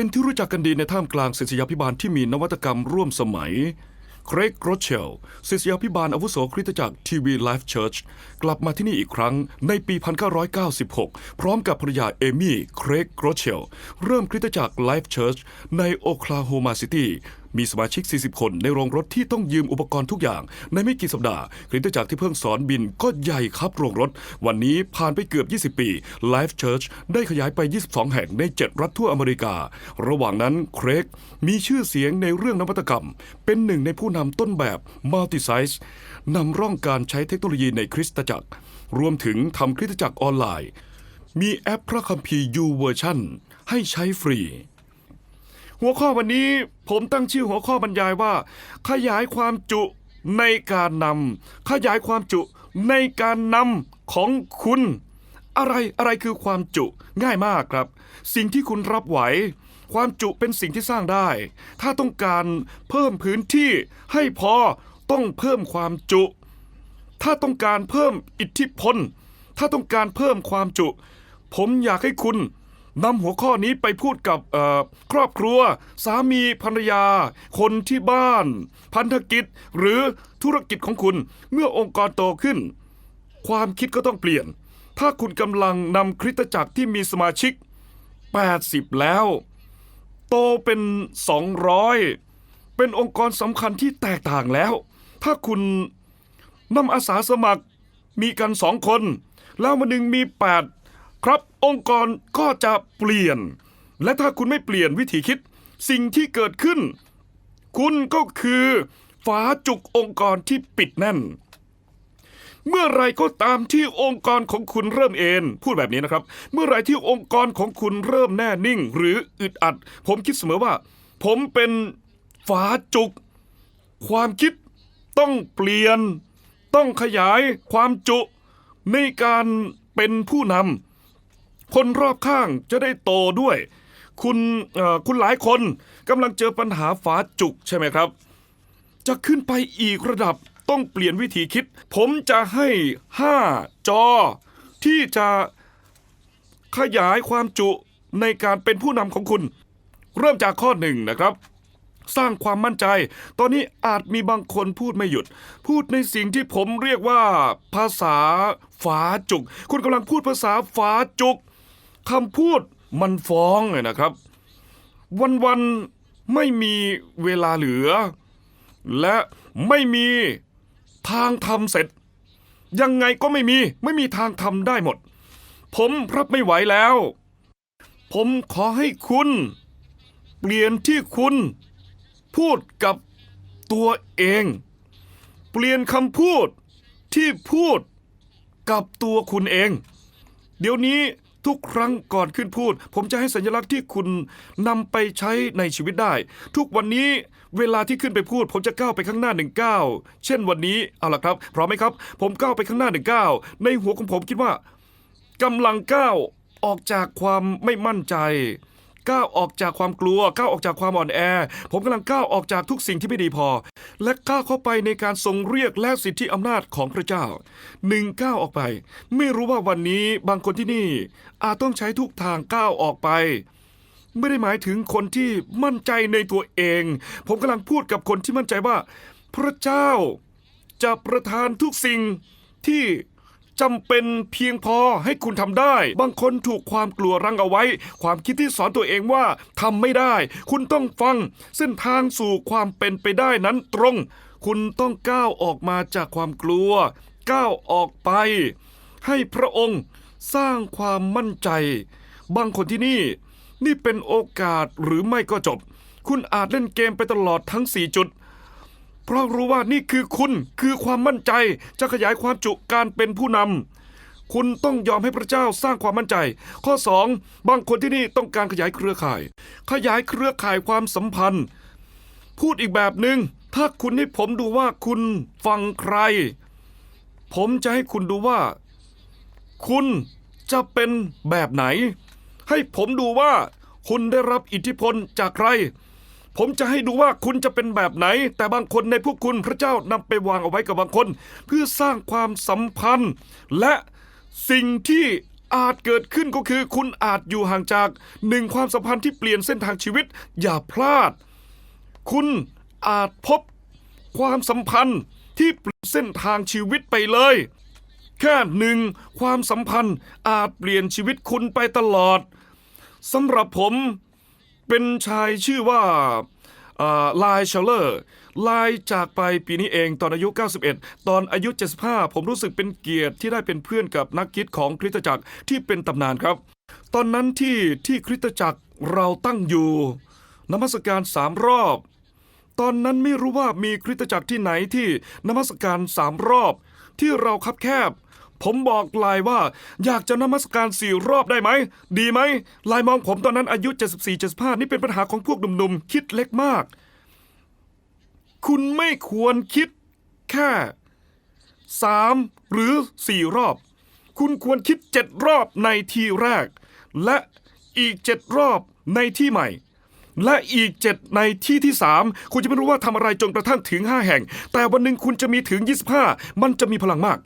เป็นที่รู้จักกันดีในท่ามกลางศิษยาพิบาลที่มีนวัตกรรมร่วมสมัย เครกโรเชลศิษยาพิบาลอาวุโสคริสตจักรทีวีไลฟ์เชิร์ชกลับมาที่นี่อีกครั้งในปี 1996 พร้อมกับภรรยาเอมี่เครกโรเชลเริ่มคริสตจักรไลฟ์เชิร์ชในโอคลาโฮมาซิตี้ มีสมาชิก 40 คนในโรงรถที่ต้องยืมอุปกรณ์ทุกอย่าง ในไม่กี่สัปดาห์คริสตจักรที่เพิ่งสอนบินก็ใหญ่ครับโรงรถ วันนี้ผ่านไปเกือบ 20 ปี Life Church ได้ขยายไป 22 แห่งใน 7 รัฐทั่วอเมริกา ระหว่างนั้นเครกมีชื่อเสียงในเรื่องนวัตกรรม เป็นหนึ่งในผู้นำต้นแบบ Multi-Size นำร่องการใช้เทคโนโลยีในคริสตจักร รวมถึงทำคริสตจักรออนไลน์ มีแอปพระคัมภีร์ U Version ให้ใช้ฟรี หัวข้อวันนี้ผมตั้งชื่อหัวข้อบรรยายว่า ขยายความจุในการนำขยายความจุในการนำของคุณ อะไรอะไรคือความจุง่ายมากครับ สิ่งที่คุณรับไหว ความจุเป็นสิ่งที่สร้างได้ ถ้าต้องการเพิ่มพื้นที่ให้พอต้องเพิ่มความจุ ถ้าต้องการเพิ่มอิทธิพล ถ้าต้องการเพิ่มความจุ ผมอยากให้คุณ นำหัวข้อนี้ไปพูดกับเอ่อครอบครัว สามีภรรยา คนที่บ้าน พันธกิจ หรือธุรกิจของคุณ เมื่อองค์กรโตขึ้น ความคิดก็ต้องเปลี่ยน ถ้าคุณกำลังนำคริสตจักรที่มีสมาชิก 80 แล้ว โตเป็น 200 เป็นองค์กรสำคัญที่แตกต่างแล้ว ถ้าคุณนำอาสาสมัครมีกันสองคน แล้ววันหนึ่งมี 8 ครับ องค์กรก็จะเปลี่ยน และถ้าคุณไม่เปลี่ยนวิธีคิด สิ่งที่เกิดขึ้น คุณก็คือฝาจุกองค์กรที่ปิดแน่น เมื่อไรก็ตามที่องค์กรของคุณเริ่มเอนพูดแบบนี้นะครับ เมื่อไรที่องค์กรของคุณเริ่มแน่นิ่ง หรืออึดอัด ผมคิดเสมอว่า ผมเป็นฝาจุก ความคิดต้องเปลี่ยน ต้องขยายความจุในการเป็นผู้นำ คนรอบข้างจะได้โตด้วย คุณเอ่อคุณหลายคนกำลังเจอปัญหาฝาจุกใช่ไหมครับ จะขึ้นไปอีกระดับต้องเปลี่ยนวิธีคิด ผมจะให้ 5 จอ ที่จะขยายความจุในการเป็นผู้นำของคุณ เริ่มจากข้อหนึ่งนะครับ สร้างความมั่นใจ ตอนนี้อาจมีบางคนพูดไม่หยุด พูดในสิ่งที่ผมเรียกว่า ภาษาฝาจุก คุณกำลังพูดภาษาฝาจุก คำพูดมันฟ้องเลยนะครับ วันๆไม่มีเวลาเหลือ และไม่มีทางทำเสร็จ ยังไงก็ไม่มีไม่มีทางทำได้หมด ผมรับไม่ไหวแล้ว ผมขอให้คุณ เปลี่ยนที่คุณ พูดกับตัวเอง เปลี่ยนคำพูดที่พูดกับตัวคุณเอง เดี๋ยวนี้ ทุกครั้งก่อนขึ้นพูด ผมจะให้สัญลักษณ์ที่คุณนำไปใช้ในชีวิตได้ ทุกวันนี้เวลาที่ขึ้นไปพูด ผมจะก้าวไปข้างหน้าหนึ่งก้าวเช่นวันนี้เอาล่ะครับพร้อมไหมครับ ผมก้าวไปข้างหน้าหนึ่งก้าวในหัวของผมคิดว่ากำลังก้าวออกจากความไม่มั่นใจ ก้าวออกจากความกลัวก้าวออกจากความอ่อนแอ ผมกำลังก้าวออกจากทุกสิ่งที่ไม่ดีพอ และก้าวเข้าไปในการทรงเรียกและสิทธิอำนาจของพระเจ้าหนึ่งก้าวออกไป ไม่รู้ว่าวันนี้บางคนที่นี่ อาจต้องใช้ทุกทางก้าวออกไปไม่ได้หมายถึงคนที่มั่นใจในตัวเอง ผมกำลังพูดกับคนที่มั่นใจว่า พระเจ้าจะประทานทุกสิ่งที่ จำเป็นเพียงพอให้คุณทำได้ บางคนถูกความกลัวรั้งเอาไว้ ความคิดที่สอนตัวเองว่าทำไม่ได้ คุณต้องฟัง เส้นทางสู่ความเป็นไปได้นั้นตรง คุณต้องก้าวออกมาจากความกลัว ก้าวออกไป ให้พระองค์สร้างความมั่นใจ บางคนที่นี่ นี่เป็นโอกาสหรือไม่ก็จบ คุณอาจเล่นเกมไปตลอดทั้ง 4 จุด เพราะรู้ว่านี่คือคุณคือความมั่นใจจะขยายความจุการเป็นผู้นำคุณต้องยอมให้พระเจ้าสร้างความมั่นใจ ข้อ 2 บางคนที่นี่ต้องการขยายเครือข่าย ขยายเครือข่ายความสัมพันธ์ พูดอีกแบบหนึง่งถ้าคุณให้ผมดูว่าคุณฟังใคร ผมจะให้คุณดูว่า คุณจะเป็นแบบไหน ให้ผมดูว่าคุณได้รับอิทธิพลจากใคร ผมจะให้ดูว่าคุณจะเป็นแบบไหน แต่บางคนในพวกคุณพระเจ้านำไปวางเอาไว้กับบางคน เพื่อสร้างความสัมพันธ์ และสิ่งที่อาจเกิดขึ้นก็คือคุณอาจอยู่ห่างจากหนึ่งความสัมพันธ์ที่เปลี่ยนเส้นทางชีวิต อย่าพลาด คุณอาจพบความสัมพันธ์ที่เปลี่ยนเส้นทางชีวิตไปเลย แค่หนึ่งความสัมพันธ์อาจเปลี่ยนชีวิตคุณไปตลอดสำหรับผม เป็นชายชื่อว่าลายเชลเลอร์ลายจากไปปีนี้เองตอนอายุ 91 ตอนอายุ 75 ผมรู้สึกเป็นเกียรติที่ได้เป็นเพื่อนกับนักคิดของคริสตจักรที่เป็นตำนานครับ ตอนนั้นที่ที่คริสตจักรเราตั้งอยู่นมัสการสามรอบ ตอนนั้นไม่รู้ว่ามีคริสตจักรที่ไหนที่นมัสการสามรอบ ที่เราคับแคบ ผมบอกลายว่าอยากจะนมัสการสี่รอบได้ไหม ดีไหม ลายมองผมตอนนั้นอายุ 74-75 นี่เป็นปัญหาของพวกหนุ่มๆ คิดเล็กมาก คุณไม่ควรคิดแค่สามหรือสี่รอบ คุณควรคิดเจ็ดรอบในที่แรก และอีกเจ็ดรอบในที่ใหม่ และอีกเจ็ดในที่ที่สามคุณจะไม่รู้ว่าทำอะไรจนกระทั่งถึงห้าแห่ง แต่วันหนึ่งคุณจะมีถึง 25 มันจะมีพลังมาก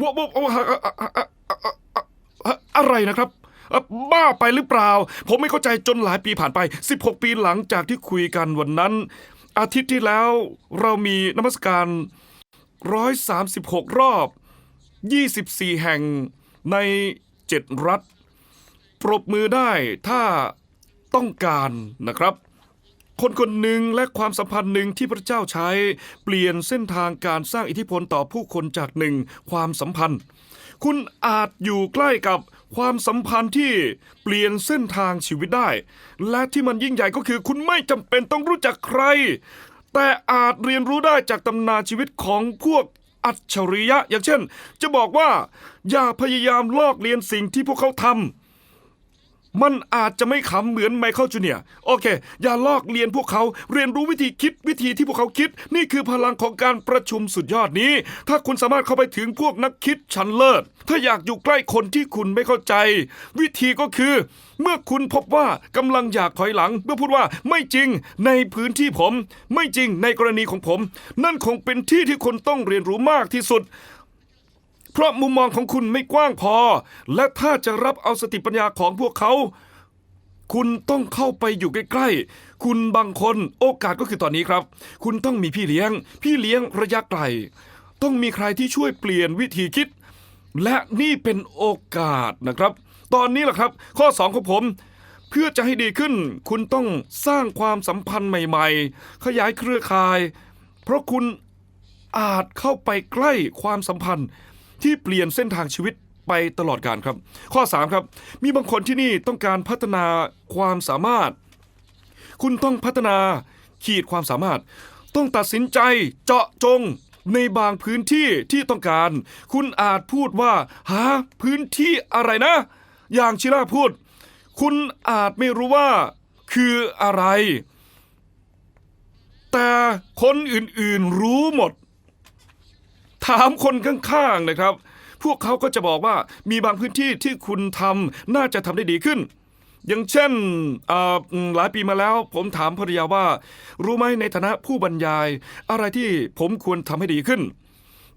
ว้าวว้าอะไรนะครับบ้าไปหรือเปล่า ผมไม่เข้าใจจนหลายปีผ่านไป 16 ปีหลังจากที่คุยกันวันนั้น อาทิตย์ที่แล้วเรามีนมัสการ 136 รอบ 24 แห่งใน 7 รัฐ ปรบมือได้ถ้าต้องการนะครับ คนคนหนึ่งและความสัมพันธ์หนึ่งที่พระเจ้าใช้ เปลี่ยนเส้นทางการสร้างอิทธิพลต่อผู้คนจากหนึ่งความสัมพันธ์ คุณอาจอยู่ใกล้กับความสัมพันธ์ที่เปลี่ยนเส้นทางชีวิตได้ และที่มันยิ่งใหญ่ก็คือคุณไม่จำเป็นต้องรู้จักใคร แต่อาจเรียนรู้ได้จากตำนานชีวิตของพวกอัจฉริยะ อย่างเช่น จะบอกว่า อย่าพยายามลอกเลียนสิ่งที่พวกเขาทำ มันอาจจะไม่ขำเหมือนไมเคิลจูเนียร์โอเค อย่าลอกเรียนพวกเขาเรียนรู้วิธีคิดวิธีที่พวกเขาคิด นี่คือพลังของการประชุมสุดยอดนี้ ถ้าคุณสามารถเข้าไปถึงพวกนักคิดชั้นเลิศ ถ้าอยากอยู่ใกล้คนที่คุณไม่เข้าใจ วิธีก็คือ เมื่อคุณพบว่ากำลังอยากถอยหลัง เมื่อพูดว่าไม่จริงในพื้นที่ผม ไม่จริงในกรณีของผม นั่นคงเป็นที่ที่คุณต้องเรียนรู้มากที่สุด เพราะมุมมองของคุณไม่กว้างพอ และถ้าจะรับเอาสติปัญญาของพวกเขา คุณต้องเข้าไปอยู่ใกล้ๆ คุณบางคนโอกาสก็คือตอนนี้ครับ คุณต้องมีพี่เลี้ยง พี่เลี้ยงระยะไกล ต้องมีใครที่ช่วยเปลี่ยนวิธีคิด และนี่เป็นโอกาสนะครับ ตอนนี้แหละครับ ข้อสองของผมเพื่อจะให้ดีขึ้น คุณต้องสร้างความสัมพันธ์ใหม่ๆ ขยายเครือข่าย เพราะคุณอาจเข้าไปใกล้ความสัมพันธ์ ที่เปลี่ยนเส้นทางชีวิตไปตลอดการครับ ข้อ 3 ครับ มีบางคนที่นี่ต้องการพัฒนาความสามารถ คุณต้องพัฒนาขีดความสามารถ ต้องตัดสินใจเจาะจงในบางพื้นที่ที่ต้องการ คุณอาจพูดว่า หาพื้นที่อะไรนะ อย่างชิล่าพูด คุณอาจไม่รู้ว่า คืออะไร แต่คนอื่นๆรู้หมด ถามคนข้างๆนะครับ พวกเขาก็จะบอกว่ามีบางพื้นที่ที่คุณทำน่าจะทำได้ดีขึ้น อย่างเช่นอ่ออืมหลายปีมาแล้ว ผมถามภรรยาว่า รู้ไหมในฐานะผู้บรรยาย อะไรที่ผมควรทำให้ดีขึ้น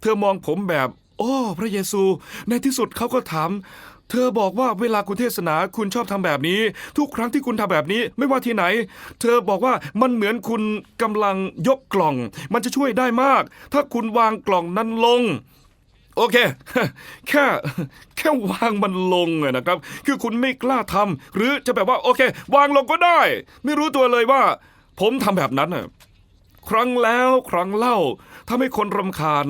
เธอมองผมแบบ โอ้ พระเยซู ในที่สุดเขาก็ถาม เธอบอกว่าเวลาคุณเทศนาคุณชอบทำแบบนี้ ทุกครั้งที่คุณทำแบบนี้ไม่ว่าที่ไหน เธอบอกว่ามันเหมือนคุณกำลังยกกล่อง มันจะช่วยได้มาก ถ้าคุณวางกล่องนั้นลง โอเค แค่แค่วางมันลงอะนะครับ คือคุณไม่กล้าทำหรือจะแบบว่าโอเค วางลงก็ได้ ไม่รู้ตัวเลยว่า ผมทำแบบนั้นน่ะครั้งแล้วครั้งเล่าทำให้คนรำคาญ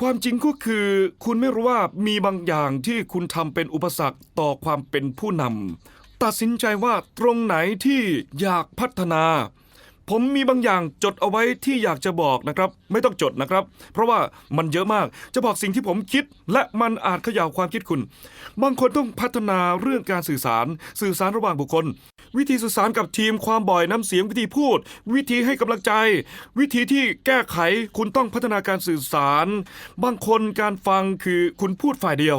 ความจริงก็คือ คุณไม่รู้ว่ามีบางอย่างที่คุณทำเป็นอุปสรรคต่อความเป็นผู้นำตัดสินใจว่าตรงไหนที่อยากพัฒนา ผมมีบางอย่างจดเอาไว้ที่อยากจะบอกนะครับ ไม่ต้องจดนะครับ เพราะว่ามันเยอะมากจะบอกสิ่งที่ผมคิด และมันอาจเขย่าความคิดคุณ บางคนต้องพัฒนาเรื่องการสื่อสาร สื่อสารระหว่างบุคคล วิธีสื่อสารกับทีมความบ่อยน้ำเสียงวิธีพูด วิธีให้กำลังใจ วิธีที่แก้ไขคุณต้องพัฒนาการสื่อสาร บางคนการฟังคือคุณพูดฝ่ายเดียว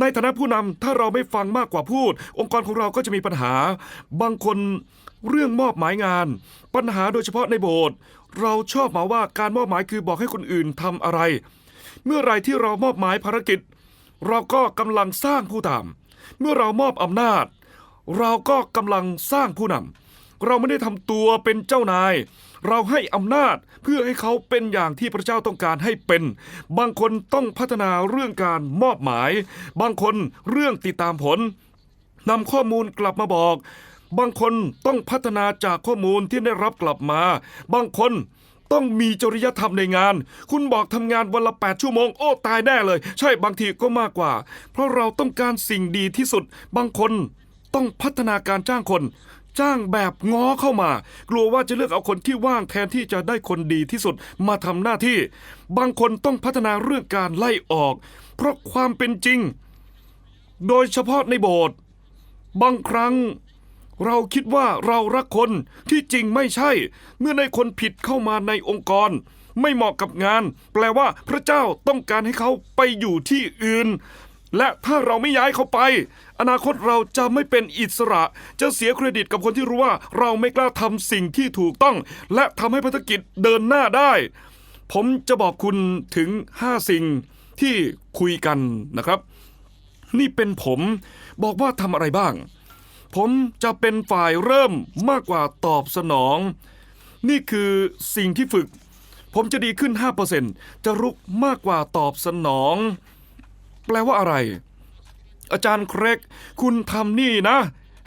ในฐานะผู้นำถ้าเราไม่ฟังมากกว่าพูด องค์กรของเราก็จะมีปัญหา บางคนเรื่องมอบหมายงาน ปัญหาโดยเฉพาะในโบสถ์เราชอบมาว่าการมอบหมายคือบอกให้คนอื่นทำอะไร เมื่อไรที่เรามอบหมายภารกิจ เราก็กำลังสร้างผู้ตาม เมื่อเรามอบอำนาจ เราก็กำลังสร้างผู้นำเราไม่ได้ทำตัวเป็นเจ้านาย เราให้อำนาจเพื่อให้เขาเป็นอย่างที่พระเจ้าต้องการให้เป็น บางคนต้องพัฒนาเรื่องการมอบหมาย บางคนเรื่องติดตามผลนำข้อมูลกลับมาบอก บางคนต้องพัฒนาจากข้อมูลที่ได้รับกลับมา บางคนต้องมีจริยธรรมในงาน คุณบอกทำงานวันละ 8 ชั่วโมง โอ้ ตายแน่เลย ใช่บางทีก็มากกว่า เพราะเราต้องการสิ่งดีที่สุด บางคน ต้องพัฒนาการจ้างคน จ้างแบบง้อเข้ามา กลัวว่าจะเลือกเอาคนที่ว่างแทนที่จะได้คนดีที่สุดมาทำหน้าที่ บางคนต้องพัฒนาเรื่องการไล่ออก เพราะความเป็นจริง โดยเฉพาะในโบสถ์บางครั้งเราคิดว่าเรารักคนที่จริงไม่ใช่ เมื่อในคนผิดเข้ามาในองค์กร ไม่เหมาะกับงาน แปลว่าพระเจ้าต้องการให้เขาไปอยู่ที่อื่น และถ้าเราไม่ย้ายเขาไป อนาคตเราจะไม่เป็นอิสระ จะเสียเครดิตกับคนที่รู้ว่าเราไม่กล้าทำสิ่งที่ถูกต้อง และทำให้ภารกิจเดินหน้าได้ ผมจะบอกคุณถึง 5 สิ่งที่คุยกันนะครับ นี่เป็นผมบอกว่าทำอะไรบ้าง ผมจะเป็นฝ่ายเริ่มมากกว่าตอบสนอง นี่คือสิ่งที่ฝึก ผมจะดีขึ้น 5%จะรุกมากกว่าตอบสนอง แปลว่าอะไร อาจารย์เครก คุณทำนี่นะ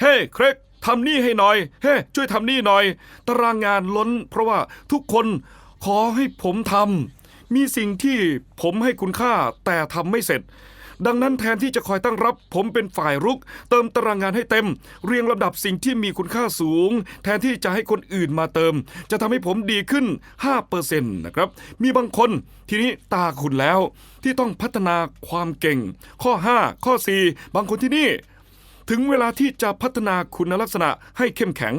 เฮ้ เครกทำนี่ให้หน่อย เฮ้ ช่วยทำนี่หน่อย ตารางงานล้น เพราะว่าทุกคนขอให้ผมทำมีสิ่งที่ผมให้คุณค่าแต่ทำไม่เสร็จ ดังนั้นแทนที่จะคอยตั้งรับ ผมเป็นฝ่ายรุก เติมตารางงานให้เต็ม เรียงลำดับสิ่งที่มีคุณค่าสูง แทนที่จะให้คนอื่นมาเติม จะทำให้ผมดีขึ้น 5%นะครับ มีบางคนทีนี้ตาคุณแล้ว ที่ต้องพัฒนาความเก่ง ข้อ 5 ข้อ 4 บางคนที่นี่ ถึงเวลาที่จะพัฒนาคุณลักษณะให้เข้มแข็ง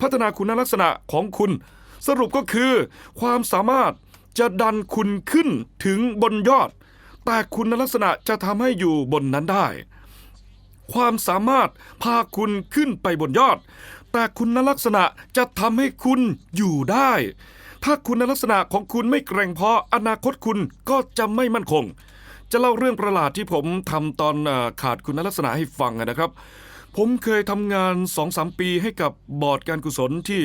พัฒนาคุณลักษณะของคุณ สรุปก็คือ ความสามารถจะดันคุณขึ้นถึงบนยอด แต่คุณลักษณะจะทำให้อยู่บนนั้นได้ ความสามารถพาคุณขึ้นไปบนยอด แต่คุณลักษณะจะทำให้คุณอยู่ได้ ถ้าคุณลักษณะของคุณไม่แกร่งพออนาคตคุณก็จะไม่มั่นคง จะเล่าเรื่องประหลาดที่ผมทำตอนขาดคุณลักษณะให้ฟังนะครับผมเคยทำงานสองสามปีให้กับบอร์ดการกุศลที่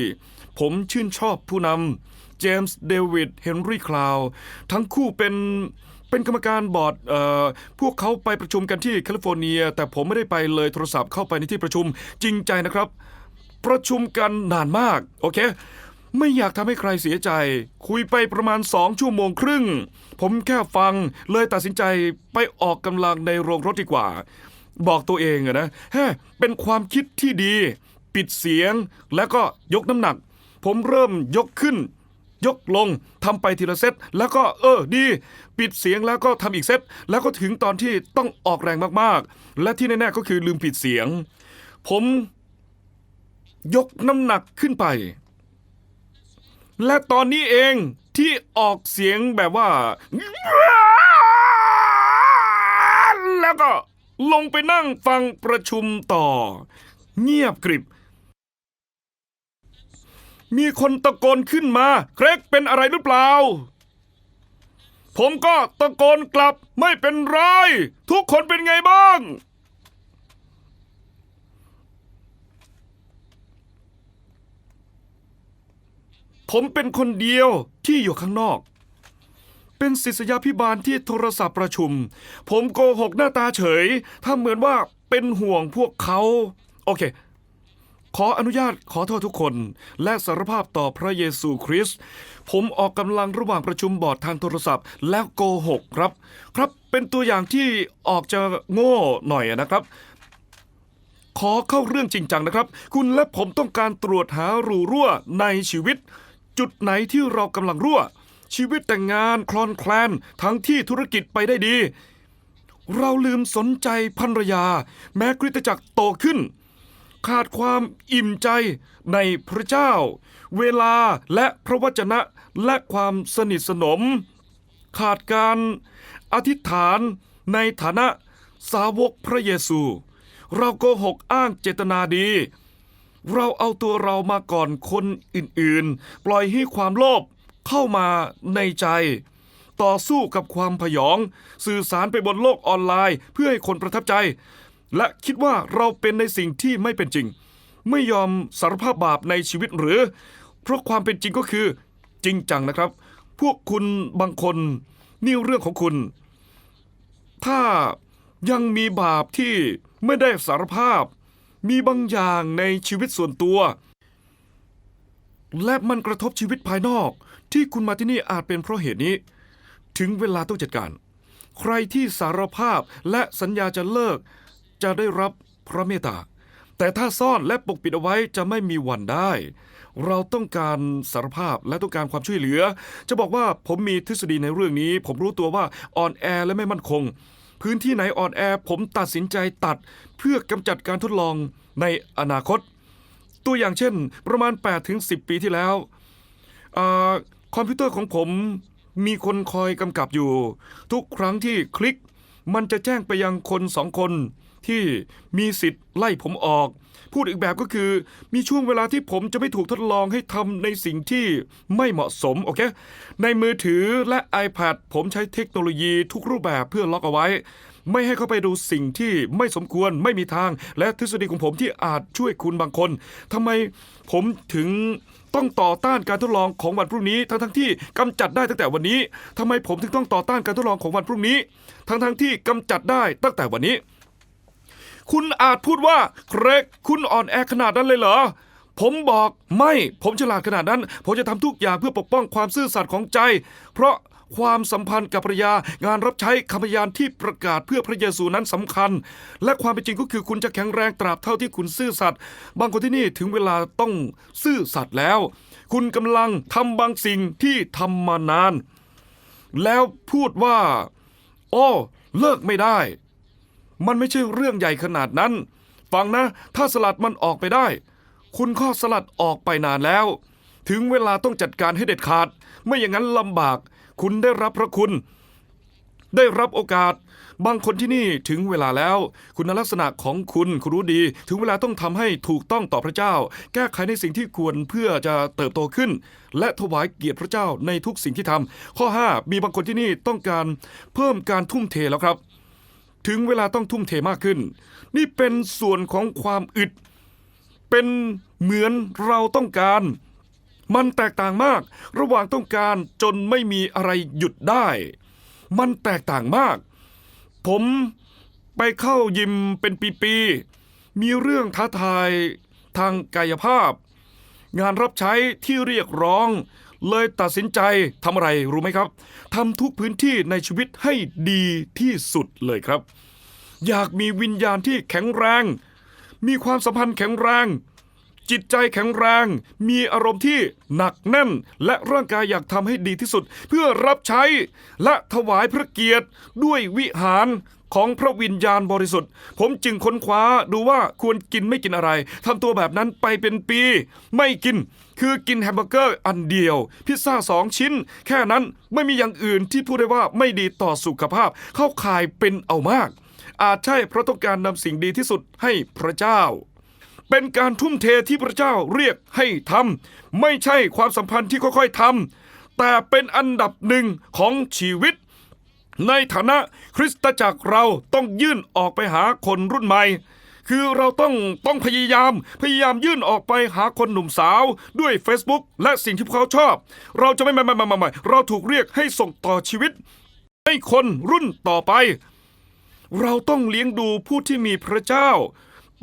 ผมชื่นชอบผู้นำเจมส์เดวิดเฮนรี่คลาวทั้งคู่เป็น เป็นกรรมการบอร์ดเอ่อพวกเขาไปประชุมกันที่แคลิฟอร์เนีย แต่ผมไม่ได้ไปเลยโทรศัพท์เข้าไปในที่ประชุมจริงใจนะครับ ประชุมกันนานมาก โอเค ไม่อยากทำให้ใครเสียใจ คุยไปประมาณสองชั่วโมงครึ่ง ผมแค่ฟังเลยตัดสินใจไปออกกำลังในโรงรถดีกว่า บอกตัวเองอะนะแฮเป็นความคิดที่ดี ปิดเสียงแล้วก็ยกน้ำหนัก ผมเริ่มยกขึ้น ยกลงทำไปทีละเซตแล้วก็เออดี ปิดเสียงแล้วก็ทำอีกเซตแล้วก็ถึงตอนที่ต้องออกแรงมากๆ และที่แน่ๆก็คือลืมปิดเสียง ผมยกน้ำหนักขึ้นไป และตอนนี้เองที่ออกเสียงแบบว่า แล้วก็ลงไปนั่งฟังประชุมต่อ เงียบกริบ มีคนตะโกนขึ้นมา เครกเป็นอะไรหรือเปล่า ผมก็ตะโกนกลับไม่เป็นไร ทุกคนเป็นไงบ้าง ผมเป็นคนเดียวที่อยู่ข้างนอก เป็นศิษยาพิบาลที่โทรศัพท์ประชุม ผมโกหกหน้าตาเฉย ถ้าเหมือนว่าเป็นห่วงพวกเขา โอเค ขออนุญาตขอโทษทุกคน และสารภาพต่อพระเยซูคริสต์ผมออกกำลังระหว่างประชุมบอร์ดทางโทรศัพท์ แล้วโกหกครับ ครับเป็นตัวอย่างที่ออกจะโง่หน่อยนะครับ ขอเข้าเรื่องจริงจังนะครับ คุณและผมต้องการตรวจหารูรั่วในชีวิต จุดไหนที่เรากำลังรั่ว ชีวิตแต่งงานคลอนแคลนทั้งที่ธุรกิจไปได้ดี เราลืมสนใจภรรยา แม้คริสตจักรโตขึ้น ขาดความอิ่มใจในพระเจ้า เวลาและพระวจนะและความสนิทสนม ขาดการอธิษฐานในฐานะสาวกพระเยซู เราโกหกอ้างเจตนาดี เราเอาตัวเรามาก่อนคนอื่นๆ ปล่อยให้ความโลภเข้ามาในใจ ต่อสู้กับความพยอง สื่อสารไปบนโลกออนไลน์ เพื่อให้คนประทับใจ และคิดว่าเราเป็นในสิ่งที่ไม่เป็นจริง ไม่ยอมสารภาพบาปในชีวิตหรือ เพราะความเป็นจริงก็คือ จริงจังนะครับ พวกคุณบางคนนี่เรื่องของคุณ ถ้ายังมีบาปที่ไม่ได้สารภาพ มีบางอย่างในชีวิตส่วนตัว และมันกระทบชีวิตภายนอก ที่คุณมาที่นี่อาจเป็นเพราะเหตุนี้ ถึงเวลาต้องจัดการ ใครที่สารภาพและสัญญาจะเลิก จะได้รับพระเมตตา แต่ถ้าซ่อนและปกปิดเอาไว้จะไม่มีวันได้ เราต้องการสารภาพและต้องการความช่วยเหลือ จะบอกว่าผมมีทฤษฎีในเรื่องนี้ ผมรู้ตัวว่าอ่อนแอและไม่มั่นคง พื้นที่ไหนอ่อนแอผมตัดสินใจตัด เพื่อกำจัดการทดลองในอนาคต ตัวอย่างเช่น ประมาณ 8-10 ปีที่แล้วอคอมพิวเตอร์ของผมมีคนคอยกำกับอยู่ ทุกครั้งที่คลิก มันจะแจ้งไปยังคนสองคน ที่มีสิทธิ์ไล่ผมออก พูดอีกแบบก็คือ มีช่วงเวลาที่ผมจะไม่ถูกทดลองให้ทำในสิ่งที่ไม่เหมาะสมโอเค ในมือถือและ iPad ผมใช้เทคโนโลยีทุกรูปแบบเพื่อล็อกเอาไว้ ไม่ให้เข้าไปดูสิ่งที่ไม่สมควรไม่มีทาง และทฤษฎีของผมที่อาจช่วยคุณบางคนทำไมผมถึงต้องต่อต้านการทดลองของวันพรุ่งนี้ ทั้งทั้งที่กำจัดได้ตั้งแต่วันนี้ทำไมผมถึงต้องต่อต้านการทดลองของวันพรุ่งนี้ ทั้งทั้งที่กำจัดได้ตั้งแต่วันนี้ คุณอาจพูดว่าเครกคุณอ่อนแอขนาดนั้นเลยเหรอ ผมบอกไม่ ผมฉลาดขนาดนั้น ผมจะทำทุกอย่างเพื่อปกป้องความซื่อสัตย์ของใจ เพราะความสัมพันธ์กับภรรยางานรับใช้คำพยานที่ประกาศเพื่อพระเยซูนั้นสำคัญ และความเป็นจริงก็คือคุณจะแข็งแรงตราบเท่าที่คุณซื่อสัตย์บางคนที่นี่ถึงเวลาต้องซื่อสัตย์แล้ว คุณกำลังทำบางสิ่งที่ทำมานาน แล้วพูดว่า โอ้ เลิกไม่ได้ มันไม่ใช่เรื่องใหญ่ขนาดนั้น ฟังนะ ถ้าสลัดมันออกไปได้ คุณข้อสลัดออกไปนานแล้ว ถึงเวลาต้องจัดการให้เด็ดขาด ไม่อย่างนั้นลำบาก คุณได้รับพระคุณ ได้รับโอกาส บางคนที่นี่ถึงเวลาแล้ว คุณลักษณะของคุณคุณรู้ดี ถึงเวลาต้องทำให้ถูกต้องต่อพระเจ้า แก้ไขในสิ่งที่ควรเพื่อจะเติบโตขึ้น และถวายเกียรติพระเจ้าในทุกสิ่งที่ทำข้อ 5 มีบางคนที่นี่ต้องการเพิ่มการทุ่มเทแล้วครับ ถึงเวลาต้องทุ่มเทมากขึ้น นี่เป็นส่วนของความอึด เป็นเหมือนเราต้องการ มันแตกต่างมาก ระหว่างต้องการจนไม่มีอะไรหยุดได้ มันแตกต่างมาก ผมไปเข้ายิมเป็นปีๆ มีเรื่องท้าทายทางกายภาพ งานรับใช้ที่เรียกร้อง เลยตัดสินใจทำอะไรรู้ไหมครับทำทุกพื้นที่ในชีวิตให้ดีที่สุดเลยครับ อยากมีวิญญาณที่แข็งแรง มีความสัมพันธ์แข็งแรง จิตใจแข็งแรง มีอารมณ์ที่หนักแน่น และร่างกายอยากทำให้ดีที่สุด เพื่อรับใช้และถวายพระเกียรติด้วยวิหาร ของพระวิญญาณบริสุทธิ์ ผมจึงค้นคว้าดูว่าควรกินไม่กินอะไรทำตัวแบบนั้นไปเป็นปี ไม่กิน คือกินแฮมเบอร์เกอร์อันเดียว พิซซ่าสองชิ้น แค่นั้นไม่มีอย่างอื่นที่พูดได้ว่าไม่ดีต่อสุขภาพ เข้าข่ายเป็นเอามาก อาจใช่เพราะต้องการนำสิ่งดีที่สุดให้พระเจ้าเป็นการทุ่มเทที่พระเจ้าเรียกให้ทำไม่ใช่ความสัมพันธ์ที่ค่อยๆทำแต่เป็นอันดับหนึ่งของชีวิต ในฐานะคริสตจักรเราต้องยื่นออกไปหาคนรุ่นใหม่ คือเราต้องต้องพยายามพยายามยื่นออกไปหาคนหนุ่มสาวด้วย Facebook และสิ่งที่พวกเขาชอบ เราจะไม่ไม่ไม่ไม่ไม่เราถูกเรียกให้ส่งต่อชีวิต ให้คนรุ่นต่อไป เราต้องเลี้ยงดูผู้ที่มีพระเจ้า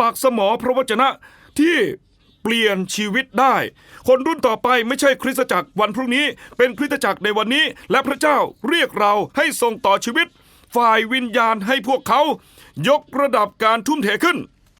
ปากสมอพระวจนะที่ เปลี่ยนชีวิตได้ คนรุ่นต่อไปไม่ใช่คริสตจักรวันพรุ่งนี้ เป็นคริสตจักรในวันนี้ และพระเจ้าเรียกเราให้ส่งต่อชีวิต ฝ่ายวิญญาณให้พวกเขา ยกระดับการทุ่มเทขึ้น